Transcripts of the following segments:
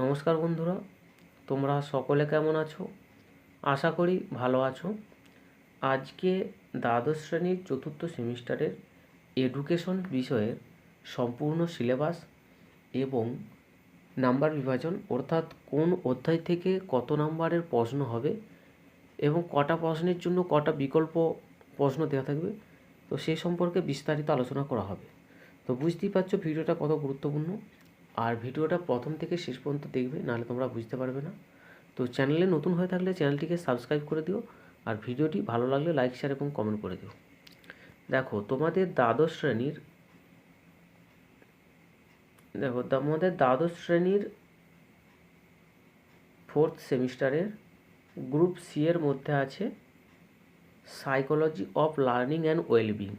নমস্কার বন্ধুরা, তোমরা সকলে কেমন আছো? আশা করি ভালো আছো। আজকে দ্বাদশ শ্রেণির চতুর্থ সেমিস্টারের এডুকেশন বিষয়ের সম্পূর্ণ সিলেবাস এবং নাম্বার বিভাজন, অর্থাৎ কোন অধ্যায় থেকে কত নাম্বারের প্রশ্ন হবে এবং কটা প্রশ্নের জন্য কটা বিকল্প প্রশ্ন দেওয়া থাকবে, তো সেই সম্পর্কে বিস্তারিত আলোচনা করা হবে। তো বুঝতেই পারছ, ভিডিওটা কত গুরুত্বপূর্ণ। আর ভিডিওটা প্রথম থেকে শেষ পর্যন্ত দেখবে, নাহলে তোমরা বুঝতে পারবে না। তো চ্যানেলে নতুন হয়ে থাকলে চ্যানেলটিকে সাবস্ক্রাইব করে দিও, আর ভিডিওটি ভালো লাগলে লাইক শেয়ার এবং কমেন্ট করে দিও। দেখো, তোমাদের দ্বাদশ শ্রেণির, দেখো, তোমাদের দ্বাদশ শ্রেণির ফোর্থ সেমিস্টারের গ্রুপ সি এর মধ্যে আছে psychology of learning and wellbeing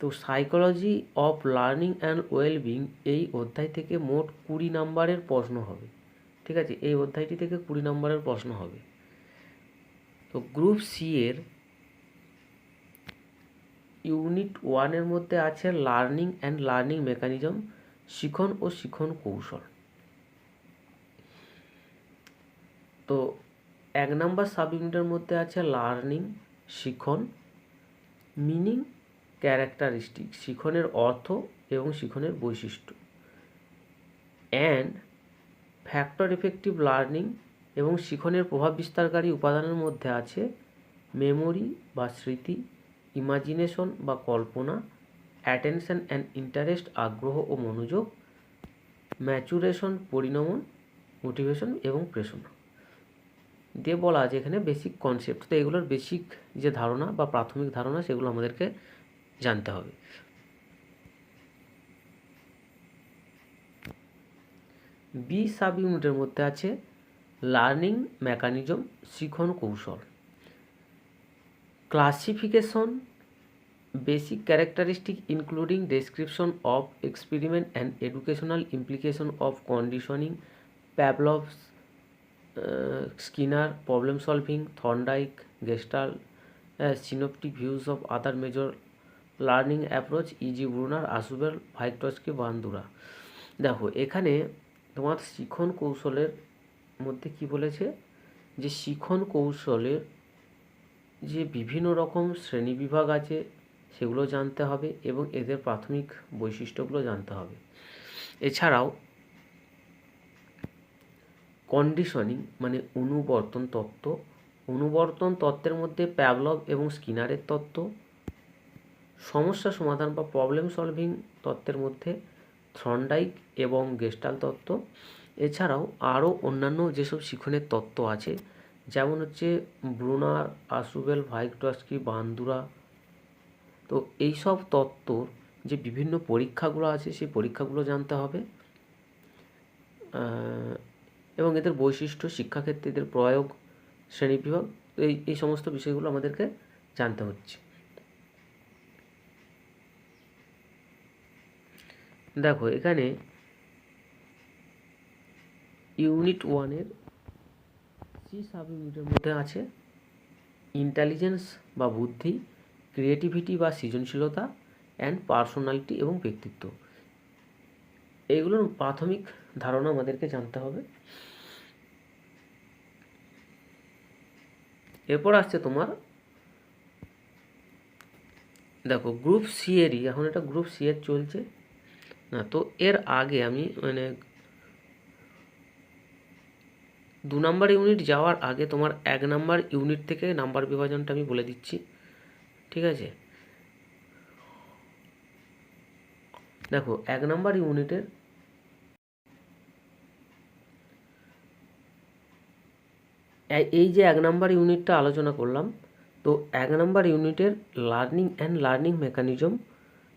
তো psychology of learning and wellbeing এই অধ্যায় থেকে মোট কুড়ি নাম্বারের প্রশ্ন হবে। ঠিক আছে? এই অধ্যায়টি থেকে কুড়ি নাম্বারের প্রশ্ন হবে। তো গ্রুপ সি এর ইউনিট ওয়ানের মধ্যে আছে লার্নিং অ্যান্ড লার্নিং মেকানিজম শিখন ও শিখন কৌশল। তো এক নাম্বার সাব ইউনিটের মধ্যে আছে লার্নিং শিখন মিনিং ক্যারেক্টারিস্টিক শিখনের অর্থ এবং শিখনের বৈশিষ্ট্য। অ্যান্ড ফ্যাক্টর এফেক্টিভ লার্নিং এবং শিখনের প্রভাব বিস্তারকারী উপাদানের মধ্যে আছে মেমোরি বা স্মৃতি ইমাজিনেশন বা কল্পনা অ্যাটেনশন অ্যান্ড ইন্টারেস্ট আগ্রহ ও মনোযোগ ম্যাচুরেশন পরিণমন মোটিভেশন এবং প্রেষণা দিয়ে বলা আছে এখানে বেসিক কনসেপ্ট তো এগুলোর বেসিক যে ধারণা বা প্রাথমিক ধারণা সেগুলো আমাদেরকে জানতে হবে। বি সাব ইউনিটের মধ্যে আছে লার্নিং মেকানিজম শিখন কৌশল। Classification basic characteristic including description of experiment and educational implication of conditioning Pavlov's Skinner problem solving Thorndike Gestalt synoptic views of other major learning approach eg Bruner Ausubel Vygotsky Bandura দেখো, এখানে তোমার শিখন কৌশলের মধ্যে কি বলেছে? যে শিখন কৌশলের যে বিভিন্ন রকম শ্রেণীবিভাগ আছে, সেগুলো জানতে হবে এবং এদের প্রাথমিক বৈশিষ্ট্যগুলো জানতে হবে। এছাড়াও কন্ডিশনিং মানে অনুবর্তন তত্ত্ব। অনুবর্তন তত্ত্বের মধ্যে প্যাভলভ এবং স্কিনারের তত্ত্ব। সমস্যা সমাধান বা প্রবলেম সলভিং তত্ত্বের মধ্যে থ্রন্ডাইক এবং গেস্টাল তত্ত্ব। এছাড়াও আরও অন্যান্য যেসব শিখনের তত্ত্ব আছে, যেমন হচ্ছে ব্রুনার আসুবেল ভাইকটস্কি বান্দুরা। তো এই সব তত্ত্বর যে বিভিন্ন পরীক্ষাগুলো আছে, সেই পরীক্ষাগুলো জানতে হবে। এবং এদের বৈশিষ্ট্য, শিক্ষাক্ষেত্রে এদের প্রয়োগ, শ্রেণীবিভাগ, এই এই সমস্ত বিষয়গুলো আমাদেরকে জানতে হচ্ছে। দেখো, এখানে ইউনিট ওয়ানের সি সাব ইউনিটের মধ্যে আছে ইন্টেলিজেন্স বা বুদ্ধি ক্রিয়েটিভিটি বা সৃজনশীলতা অ্যান্ড পার্সোনালিটি এবং ব্যক্তিত্ব। এইগুলোর প্রাথমিক ধারণা আমাদেরকে জানতে হবে। এরপর আসছে তোমার, দেখো গ্রুপ সি এরই, এখন এটা গ্রুপ সি এর চলছে। না, তো এর আগে আমি মানে দু নাম্বার ইউনিট যাওয়ার আগে তোমার এক নাম্বার ইউনিট থেকে নাম্বার বিভাজনটা আমি বলে দিচ্ছি, ঠিক আছে? দেখো, এক নাম্বার ইউনিটের এই যে এক নাম্বার ইউনিটটা আলোচনা করলাম, তো এক নাম্বার ইউনিটের লার্নিং অ্যান্ড লার্নিং মেকানিজম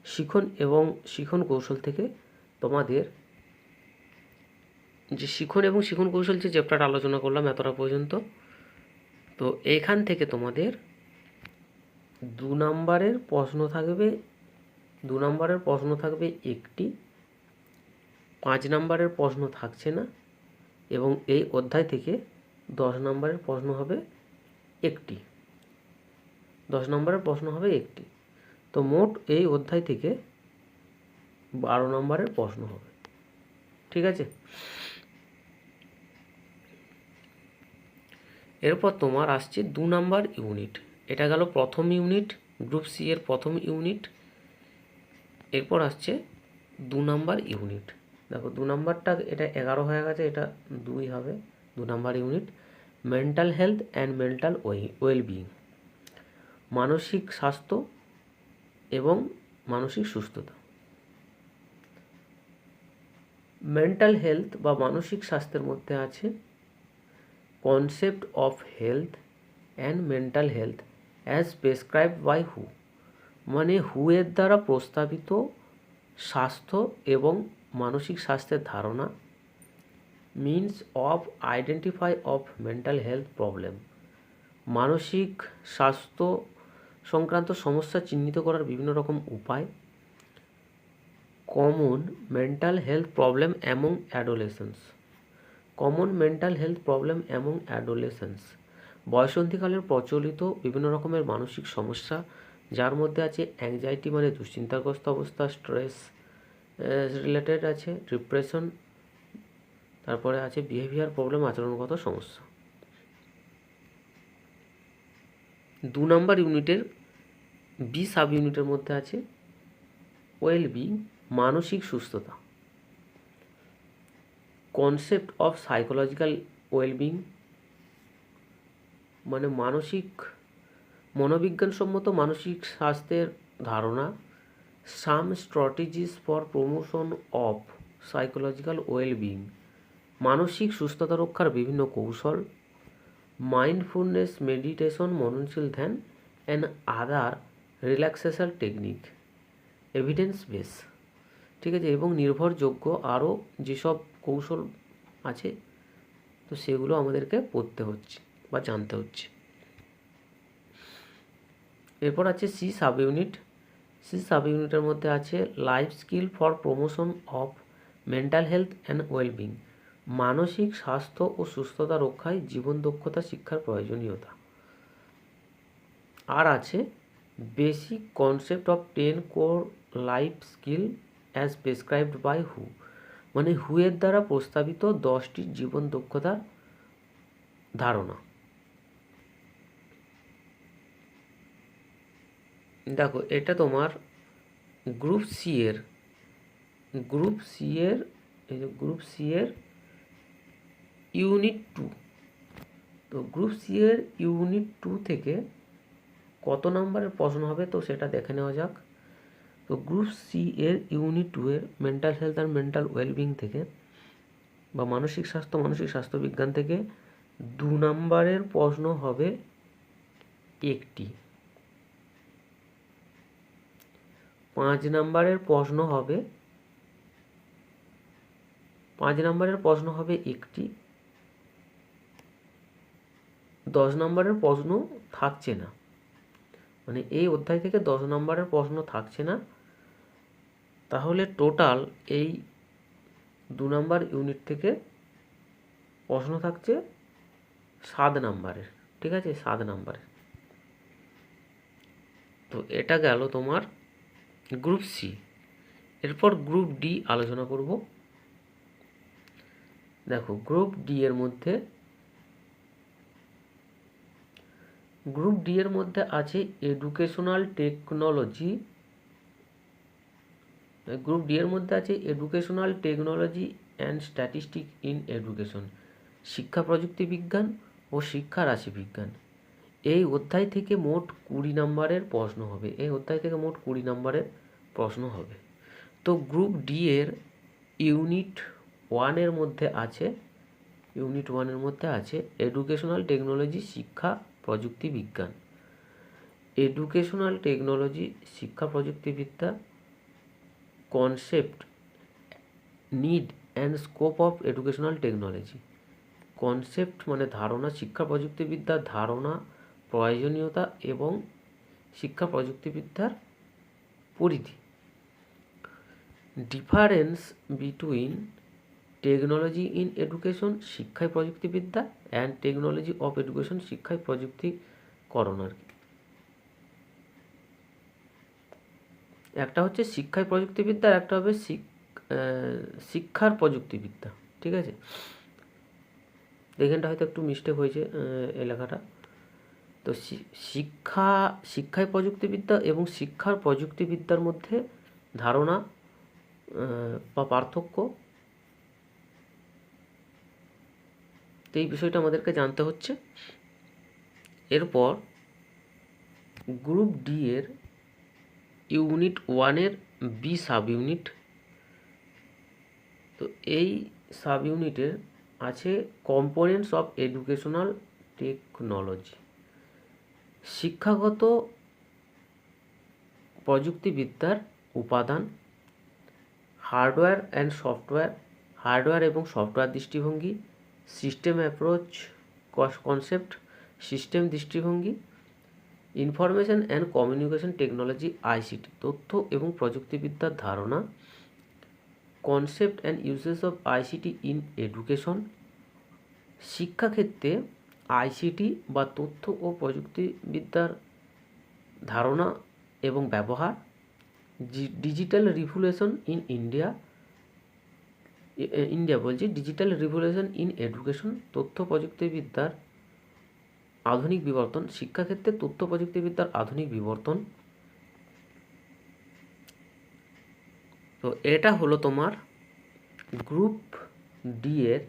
শিখন এবং শিখন কৌশল থেকে তোমাদের যে শিখন এবং শিখন কৌশল যে চ্যাপ্টার আলোচনা করলাম এতটা পর্যন্ত, তো এখান থেকে তোমাদের দু নম্বরের প্রশ্ন থাকবে, দু নম্বরের প্রশ্ন থাকবে একটি, পাঁচ নম্বরের প্রশ্ন থাকছে না এবং এই অধ্যায় থেকে দশ নম্বরের প্রশ্ন হবে একটি। দশ নম্বরের প্রশ্ন হবে একটি। তো মোট এই অধ্যায় থেকে বারো নম্বরের প্রশ্ন হবে। ঠিক আছে? এরপর তোমার আসছে দু নাম্বার ইউনিট। এটা গেল প্রথম ইউনিট, গ্রুপ সি এর প্রথম ইউনিট। এরপর আসছে দু নাম্বার ইউনিট। দেখো, দু নাম্বারটা এটা এগারো হয়ে গেছে, এটা দুই হবে, দু number unit. Mental health and mental wellbeing মানসিক স্বাস্থ্য এবং মানসিক সুস্থতা। মেন্টাল হেলথ বা মানসিক স্বাস্থ্যের মধ্যে আছে concept of health and mental health as prescribe by হু মানে হু এর দ্বারা প্রস্তাবিত স্বাস্থ্য এবং মানসিক স্বাস্থ্যের ধারণা means of identify of mental health problem মানসিক স্বাস্থ্য সংক্রান্ত সমস্যা চিহ্নিত করার বিভিন্ন রকম উপায় common mental health problem among adolescence common mental health problem among adolescence বয়সন্ধিকালের প্রচলিত বিভিন্ন রকমের মানসিক সমস্যা, যার মধ্যে আছে অ্যাংজাইটি মানে দুশ্চিন্তাগ্রস্ত অবস্থা স্ট্রেস রিলেটেড আছে ডিপ্রেশন তারপরে আছে বিহেভিয়ার প্রবলেম আচরণগত সমস্যা। দু নম্বর ইউনিটের বি সাব ইউনিটের মধ্যে আছে ওয়েল বিং মানসিক সুস্থতা। কনসেপ্ট অফ সাইকোলজিক্যাল ওয়েলবিং মানে মানসিক, মনোবিজ্ঞানসম্মত মানসিক স্বাস্থ্যের ধারণা, some strategies for promotion of psychological wellbeing মানসিক সুস্থতা রক্ষার বিভিন্ন কৌশল মাইন্ডফুলনেস মেডিটেশন মননশীল ধ্যান and other relaxation technique evidence base ঠিক আছে? এবং নির্ভরযোগ্য আরও যেসব কৌশল আছে, তো সেগুলো আমাদেরকে পড়তে হচ্ছে বা জানতে হচ্ছে। এরপর আছে C sub unit C sub ইউনিটের মধ্যে আছে life skill for promotion of mental health and wellbeing মানসিক স্বাস্থ্য ও সুস্থতা রক্ষায় জীবন দক্ষতা শিক্ষার প্রয়োজনীয়তা। আর আছে basic concept of ten core life skill as prescribed by হু মানে হুয়ের দ্বারা প্রস্তাবিত দশটি জীবন দক্ষতার ধারণা। দেখো, এটা তোমার গ্রুপ সি এর গ্রুপ সি এর গ্রুপ সি এর ইউনিট টু। তো গ্রুপ সি এর ইউনিট টু থেকে কত নম্বরের প্রশ্ন হবে তো সেটা দেখে নেওয়া যাক। তো গ্রুপ সি এর ইউনিট টু এর mental health and mental wellbeing থেকে বা মানসিক স্বাস্থ্য মানসিক স্বাস্থ্য বিজ্ঞান থেকে দু নম্বরের প্রশ্ন হবে একটি। পাঁচ নম্বরের প্রশ্ন হবে, পাঁচ নম্বরের প্রশ্ন হবে একটি। দশ নম্বরের প্রশ্ন থাকছে না। মানে এই অধ্যায় থেকে দশ নম্বরের প্রশ্ন থাকছে না। তাহলে টোটাল এই দু নম্বর ইউনিট থেকে প্রশ্ন থাকছে সাত নাম্বারের, ঠিক আছে? সাত নাম্বারের। তো এটা গেল তোমার গ্রুপ সি এরপর গ্রুপ ডি আলোচনা করব। দেখো গ্রুপ ডি এর মধ্যে গ্রুপ ডি এর মধ্যে আছে এডুকেশনাল টেকনোলজি গ্রুপ ডি এর মধ্যে আছে educational technology and statistic in education শিক্ষা প্রযুক্তি বিজ্ঞান ও শিক্ষা রাশি বিজ্ঞান। এই অধ্যায় থেকে মোট কুড়ি নম্বরের প্রশ্ন হবে। এই অধ্যায় থেকে মোট কুড়ি নম্বরের প্রশ্ন হবে। তো গ্রুপ ডি এর ইউনিট ওয়ানের মধ্যে আছে ইউনিট ওয়ানের মধ্যে আছে এডুকেশনাল টেকনোলজি শিক্ষা প্রযুক্তি বিজ্ঞান। এডুকেশনাল টেকনোলজি শিক্ষা প্রযুক্তিবিদ্যা concept need and scope of educational technology concept মানে ধারণা, শিক্ষা প্রযুক্তিবিদ্যার ধারণা, প্রয়োজনীয়তা এবং শিক্ষা প্রযুক্তিবিদ্যার পরিধি। Difference between technology in education, শিক্ষায় প্রযুক্তিবিদ্যা, অ্যান্ড টেকনোলজি অফ এডুকেশন, শিক্ষায় প্রযুক্তিকরণ আর কি। একটা হচ্ছে শিক্ষায় প্রযুক্তিবিদ্যা আর একটা হবে শিক্ষার প্রযুক্তিবিদ্যা, ঠিক আছে? এখানটা হয়তো একটু মিস্টেক হয়েছে এলাকাটা। তো শিক্ষা, শিক্ষায় প্রযুক্তিবিদ্যা এবং শিক্ষার প্রযুক্তিবিদ্যার মধ্যে ধারণা বা পার্থক্য তো এই বিষয়টা আমাদেরকে জানতে হচ্ছে। এরপর গ্রুপ ডি এর ইউনিট ওয়ানের বি সাব ইউনিট তো এই সাব ইউনিটের আছে কম্পোনেন্টস অফ এডুকেশনাল টেকনোলজি। শিক্ষাগত প্রযুক্তিবিদ্যার উপাদান, হার্ডওয়্যার অ্যান্ড সফটওয়্যার, হার্ডওয়্যার এবং সফটওয়্যার দৃষ্টিভঙ্গি সিস্টেম অ্যাপ্রোচ কনসেপ্ট, সিস্টেম দৃষ্টিভঙ্গি, information and communication technology, ICT, তথ্য এবং প্রযুক্তিবিদ্যার ধারণা, concept and uses of ICT in education, শিক্ষাক্ষেত্রে আইসিটি বা তথ্য ও প্রযুক্তিবিদ্যার ধারণা এবং ব্যবহার digital revolution in India India বলছি ডিজিটাল রিভলিউশন ইন এডুকেশন তথ্য প্রযুক্তিবিদ্যার আধুনিক বিবর্তন, শিক্ষাক্ষেত্রে তথ্য প্রযুক্তিবিদ্যার আধুনিক বিবর্তন। তো এটা হলো তোমার গ্রুপ ডি এর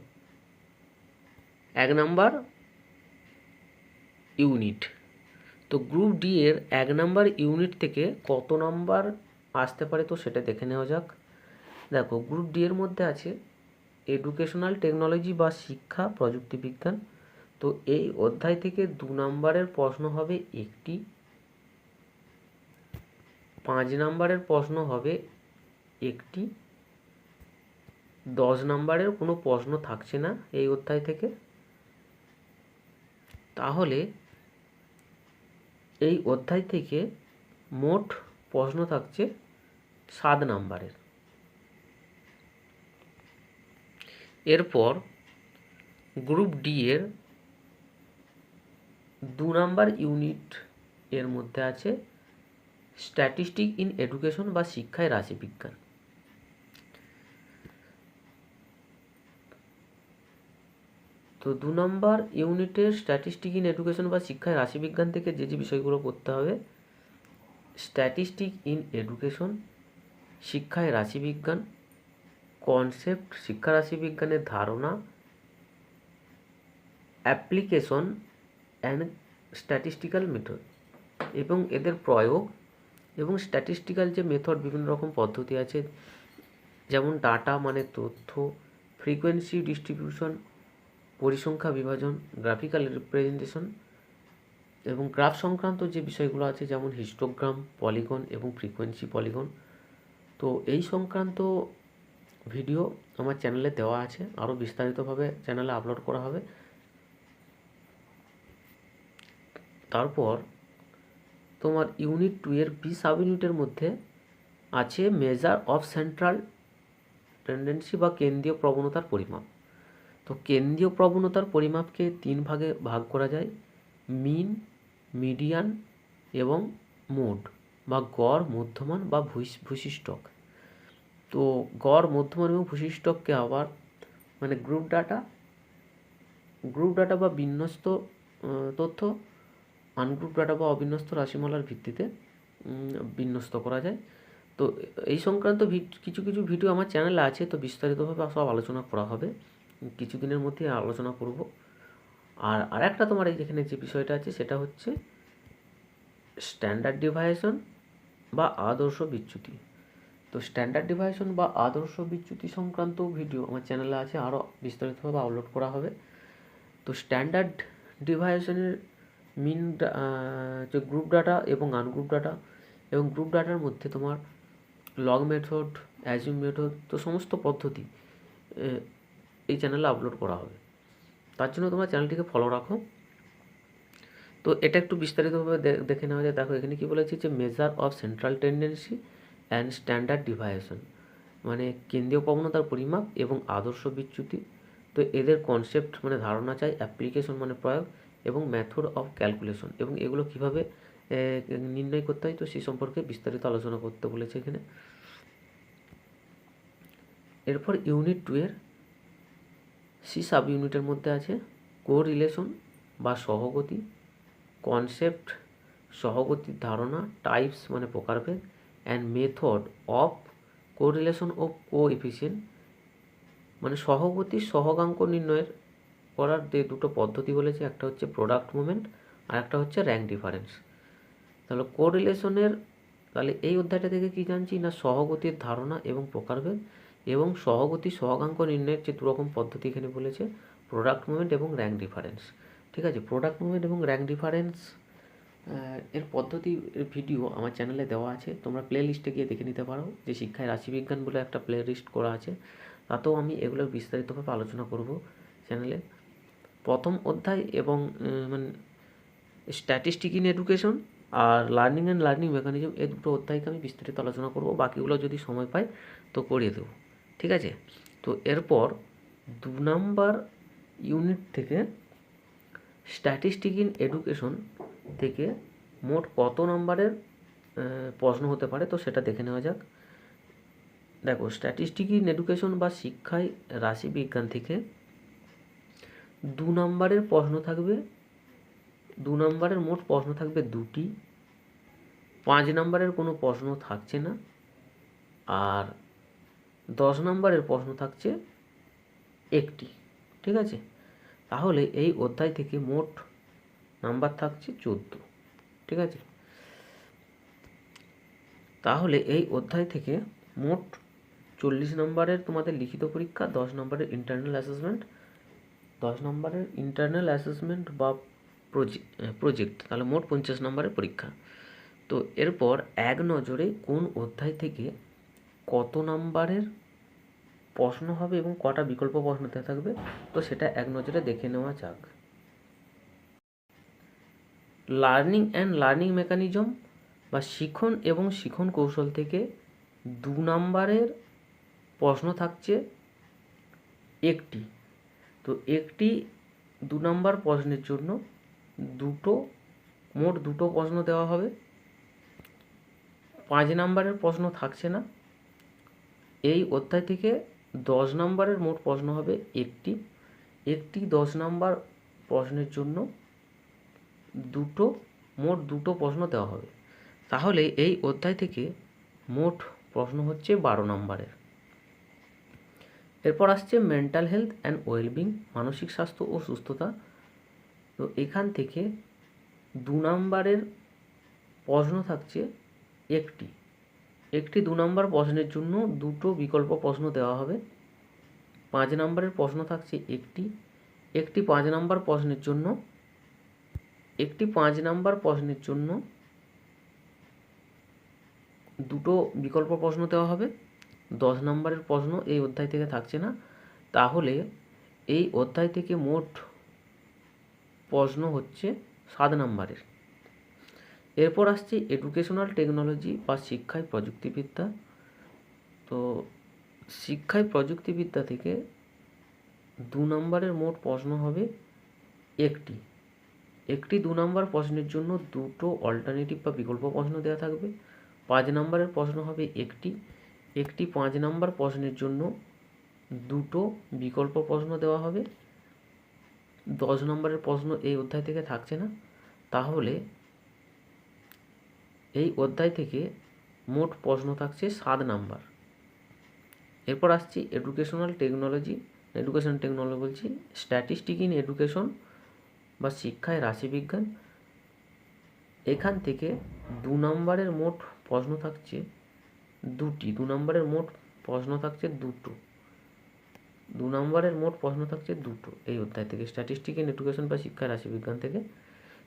এক নাম্বার ইউনিট তো গ্রুপ ডি এর এক নাম্বার ইউনিট থেকে কত নাম্বার আসতে পারে তো সেটা দেখে নেওয়া যাক। দেখো গ্রুপ ডি এর মধ্যে আছে এডুকেশনাল টেকনোলজি বা শিক্ষা প্রযুক্তিবিজ্ঞান তো এই অধ্যায় থেকে দু নম্বরের প্রশ্ন হবে একটি, পাঁচ নম্বরের প্রশ্ন হবে একটি, দশ নম্বরের কোনো প্রশ্ন থাকছে না এই অধ্যায় থেকে। তাহলে এই অধ্যায় থেকে মোট প্রশ্ন থাকছে সাত নাম্বারের। এরপর গ্রুপ ডি এর দু নাম্বার ইউনিট এর মধ্যে আছে স্ট্যাটিস্টিক ইন এডুকেশন বা শিক্ষায় রাশিবিজ্ঞান তো দু নম্বর ইউনিটের স্ট্যাটিস্টিক ইন এডুকেশন বা শিক্ষায় রাশিবিজ্ঞান থেকে যে যে বিষয়গুলো পড়তে হবে, স্ট্যাটিস্টিক ইন এডুকেশন, শিক্ষায় রাশিবিজ্ঞান কনসেপ্ট শিক্ষা রাশিবিজ্ঞানের ধারণা অ্যাপ্লিকেশন অ্যান্ড স্ট্যাটিস্টিক্যাল মেথড এবং এদের প্রয়োগ এবং স্ট্যাটিস্টিক্যাল যে মেথড বিভিন্ন রকম পদ্ধতি আছে, যেমন ডাটা মানে তথ্য ফ্রিকোয়েন্সি ডিস্ট্রিবিউশন পরিসংখ্যা বিভাজন গ্রাফিক্যাল রিপ্রেজেন্টেশন এবং গ্রাফ সংক্রান্ত যে বিষয়গুলো আছে যেমন হিস্টোগ্রাম পলিগন এবং ফ্রিকোয়েন্সি পলিগন তো এই সংক্রান্ত ভিডিও আমার চ্যানেলে দেওয়া আছে। আরও বিস্তারিতভাবে চ্যানেলে আপলোড করা হবে। তারপর তোমার ইউনিট টু এর বি সাব ইউনিটের মধ্যে আছে মেজার অফ সেন্ট্রাল টেন্ডেন্সি বা কেন্দ্রীয় প্রবণতার পরিমাপ। তো কেন্দ্রীয় প্রবণতার পরিমাপকে তিন ভাগে ভাগ করা যায়। মিন মিডিয়ান এবং মোড বা গড়, মধ্যমান বা ভূশিষ্টক তো গড় মধ্যমান এবং ভূশিষ্টককে আবার মানে গ্রুপ ডাটা গ্রুপ ডাটা বা বিন্যস্ত তথ্য আনগ্রুপ ডাটা বা অবিন্যস্ত রাশিমালার ভিত্তিতে বিন্যস্ত করা যায়। তো এই সংক্রান্ত কিছু কিছু ভিডিও আমার চ্যানেলে আছে, তো বিস্তারিতভাবে সব আলোচনা করা হবে। কিছুদিনের মধ্যে আলোচনা করব। আর আরেকটা তোমার এই যেখানে যে বিষয়টা আছে, সেটা হচ্ছে স্ট্যান্ডার্ড ডিভাইশন বা আদর্শ বিচ্যুতি। তো স্ট্যান্ডার্ড ডিভাইশন বা আদর্শ বিচ্যুতি সংক্রান্ত ভিডিও আমার চ্যানেলে আছে আরও বিস্তারিতভাবে আপলোড করা হবে। তো স্ট্যান্ডার্ড ডিভাইশনের মিন যে গ্রুপ ডাটা এবং আনগ্রুপ ডাটা এবং গ্রুপ ডাটার মধ্যে তোমার লগ মেথড অ্যাজিউম মেথড তো সমস্ত পদ্ধতি এই চ্যানেলে আপলোড করা হবে। তার জন্য তোমরা চ্যানেলটিকে ফলো রাখো। তো এটা একটু বিস্তারিতভাবে দেখে নেওয়া যায়। দেখো, এখানে কি বলেছে যে measure of central tendency and standard deviation মানে কেন্দ্রীয় প্রবণতার পরিমাপ এবং আদর্শ বিচ্যুতি। তো এদের কনসেপ্ট মানে ধারণা চাই অ্যাপ্লিকেশন মানে প্রয়োগ এবং মেথড অফ ক্যালকুলেশন এবং এগুলো কীভাবে নির্ণয় করতে হয়, তো সেই সম্পর্কে বিস্তারিত আলোচনা করতে বলেছে এখানে। এরপর ইউনিট টু এর সি সাব ইউনিটের মধ্যে আছে কোরিলেশন বা সহগতি কনসেপ্ট সহগতির ধারণা টাইপস মানে প্রকারভেদ অ্যান্ড মেথড অফ কোরিলেশন ও কোএফিসিয়েন্ট মানে সহগতির সহগাঙ্ক নির্ণয়ের করার যে দুটো পদ্ধতি বলেছে, একটা হচ্ছে প্রোডাক্ট মুভমেন্ট আর একটা হচ্ছে র্যাঙ্ক ডিফারেন্স তাহলে কোরিলেশনের তাহলে এই অধ্যায়টা থেকে কী জানছি না সহগতির ধারণা এবং প্রকারভেদ এবং সহগতি, সহগাঙ্ক নির্ণয়ের যে দুরকম পদ্ধতি এখানে বলেছে প্রোডাক্ট মুভমেন্ট এবং র্যাঙ্ক ডিফারেন্স ঠিক আছে প্রোডাক্ট মুভমেন্ট এবং র্যাঙ্ক ডিফারেন্স এর পদ্ধতি ভিডিও আমার চ্যানেলে দেওয়া আছে। তোমরা প্লে লিস্টে গিয়ে দেখে নিতে পারো যে শিক্ষায় রাশিবিজ্ঞান বলে একটা প্লে লিস্ট করা আছে। তাতেও আমি এগুলো বিস্তারিতভাবে আলোচনা করব চ্যানেলে প্রথম অধ্যায় এবং মানে স্ট্যাটিস্টিক ইন এডুকেশন আর লার্নিং অ্যান্ড লার্নিং মেকানিজম এই দুটো অধ্যায়কে আমি বিস্তারিত আলোচনা করব। বাকিগুলো যদি সময় পাই তো করিয়ে দেবো। ঠিক আছে? তো এরপর দু নাম্বার ইউনিট থেকে স্ট্যাটিস্টিক ইন এডুকেশন থেকে মোট কত নম্বরের প্রশ্ন হতে পারে, তো সেটা দেখে নেওয়া যাক। দেখো স্ট্যাটিস্টিক ইন এডুকেশন বা শিক্ষায় রাশিবিজ্ঞান থেকে দু নম্বরের প্রশ্ন থাকবে, দু নম্বরের মোট প্রশ্ন থাকবে দুটি। পাঁচ নম্বরের কোনো প্রশ্ন থাকছে না। আর দশ নম্বরের প্রশ্ন থাকছে একটি, ঠিক আছে? তাহলে এই অধ্যায় থেকে মোট নাম্বার থাকছে চোদ্দ। ঠিক আছে? তাহলে এই অধ্যায় থেকে মোট চল্লিশ নম্বরের তোমাদের লিখিত পরীক্ষা, দশ নম্বরের ইন্টারনাল অ্যাসেসমেন্ট দশ নম্বরের ইন্টারনাল অ্যাসেসমেন্ট বা প্রজেক্ট তাহলে মোট পঞ্চাশ নম্বরের পরীক্ষা। তো এরপর এক নজরে কোন অধ্যায় থেকে কত নম্বরের প্রশ্ন হবে এবং কটা বিকল্প প্রশ্ন থাকবে, তো সেটা এক নজরে দেখে নেওয়া যাক। লার্নিং অ্যান্ড লার্নিং মেকানিজম বা শিখন এবং শিখন কৌশল থেকে দু নম্বরের প্রশ্ন থাকছে একটি। তো একটি দু নম্বর প্রশ্নের জন্য দুটো, মোট দুটো প্রশ্ন দেওয়া হবে। পাঁচ নম্বরের প্রশ্ন থাকছে না। এই অধ্যায় থেকে দশ নম্বরের মোট প্রশ্ন হবে একটি। একটি দশ নম্বর প্রশ্নের জন্য দুটো, মোট দুটো প্রশ্ন দেওয়া হবে। তাহলে এই অধ্যায় থেকে মোট প্রশ্ন হচ্ছে বারো নম্বরের। এরপর আসছে মেন্টাল হেলথ অ্যান্ড ওয়েলবিং মানসিক স্বাস্থ্য ও সুস্থতা। তো এখান থেকে দু নম্বরের প্রশ্ন থাকছে একটি। একটি দু নম্বর প্রশ্নের জন্য দুটো বিকল্প প্রশ্ন দেওয়া হবে। পাঁচ নম্বরের প্রশ্ন থাকছে একটি। একটি পাঁচ নম্বর প্রশ্নের জন্য একটি পাঁচ নাম্বার প্রশ্নের জন্য দুটো বিকল্প প্রশ্ন দেওয়া হবে। দশ নম্বরের প্রশ্ন এই অধ্যায় থেকে থাকছে না। তাহলে এই অধ্যায় থেকে মোট প্রশ্ন হচ্ছে সাত নম্বরের। এরপর আসছে এডুকেশনাল টেকনোলজি বা শিক্ষায় প্রযুক্তিবিদ্যা। তো শিক্ষায় প্রযুক্তিবিদ্যা থেকে দু নম্বরের মোট প্রশ্ন হবে একটি। একটি দু নম্বর প্রশ্নের জন্য দুটো অল্টারনেটিভ বা বিকল্প প্রশ্ন দেওয়া থাকবে। পাঁচ নম্বরের প্রশ্ন হবে একটি। একটি পাঁচ নম্বর প্রশ্নের জন্য দুটো বিকল্প প্রশ্ন দেওয়া হবে। দশ নম্বরের প্রশ্ন এই অধ্যায় থেকে থাকছে না। তাহলে এই অধ্যায় থেকে মোট প্রশ্ন থাকছে সাত নাম্বার। এরপর আসছি এডুকেশনাল টেকনোলজি এডুকেশন টেকনোলজি বলছি। স্ট্যাটিস্টিক ইন এডুকেশন বা শিক্ষায় রাশিবিজ্ঞান, এখান থেকে দু নম্বরের মোট প্রশ্ন থাকছে দুটি। দু নম্বরের মোট প্রশ্ন থাকছে দুটো। দু নম্বরের মোট প্রশ্ন থাকছে দুটো। এই অধ্যায় থেকে স্ট্যাটিস্টিক ইন এডুকেশন বা শিক্ষায় রাশিবিজ্ঞান থেকে।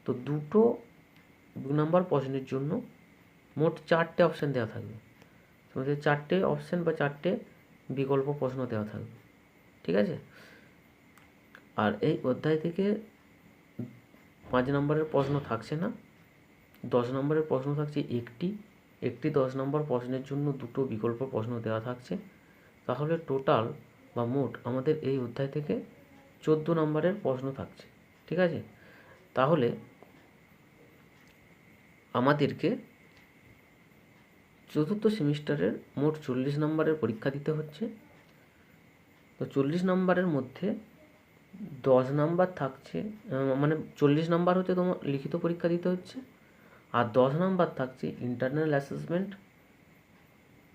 তো দুটো, দু নম্বর প্রশ্নের জন্য মোট চারটে অপশান দেওয়া থাকবে। তোমাদের চারটে অপশান বা চারটে বিকল্প প্রশ্ন দেওয়া থাকবে। ঠিক আছে? আর এই অধ্যায় থেকে পাঁচ নম্বরের প্রশ্ন থাকছে না। দশ নম্বরের প্রশ্ন থাকছে একটি। একটি দশ নম্বর প্রশ্নের জন্য দুটো বিকল্প প্রশ্ন দেওয়া থাকছে। তাহলে টোটাল বা মোট আমাদের এই অধ্যায় থেকে চোদ্দ নম্বরের প্রশ্ন থাকছে, ঠিক আছে? তাহলে আমাদেরকে চতুর্থ সেমিস্টারের মোট চল্লিশ নম্বরের পরীক্ষা দিতে হচ্ছে। তো চল্লিশ নম্বরের মধ্যে দশ নাম্বার থাকছে মানে চল্লিশ নাম্বার হচ্ছে তোমার লিখিত পরীক্ষা দিতে হচ্ছে, আর দশ নাম্বার থাকছে ইন্টারনাল অ্যাসেসমেন্ট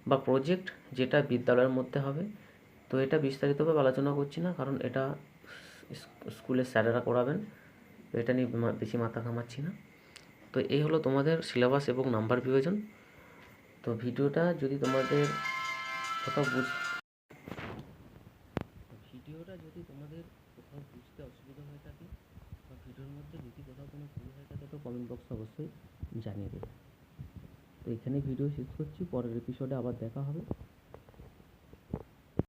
বা প্রজেক্ট যেটা বিদ্যালয়ের মধ্যে হবে। তো এটা বিস্তারিতভাবে আলোচনা করছি না, কারণ এটা স্ক- স্কুলের স্যারেরা করাবেন, তো এটা নিয়ে বেশি মাথা ঘামাচ্ছি না। তো এই হলো তোমাদের সিলেবাস এবং নাম্বার বিভাজন। তো ভিডিওটা যদি তোমাদের কোথাও বুঝ ভিডিওটা যদি তোমাদের কোথাও বুঝতে অসুবিধা হয়ে থাকে বা ভিডিওর মধ্যে যদি কোথাও কোনো ভুল হয়ে থাকে তো কমেন্ট বক্সে অবশ্যই জানিয়ে দেবে। তো এখানে ভিডিও শেষ করছি। পরের এপিসোডে আবার দেখা হবে।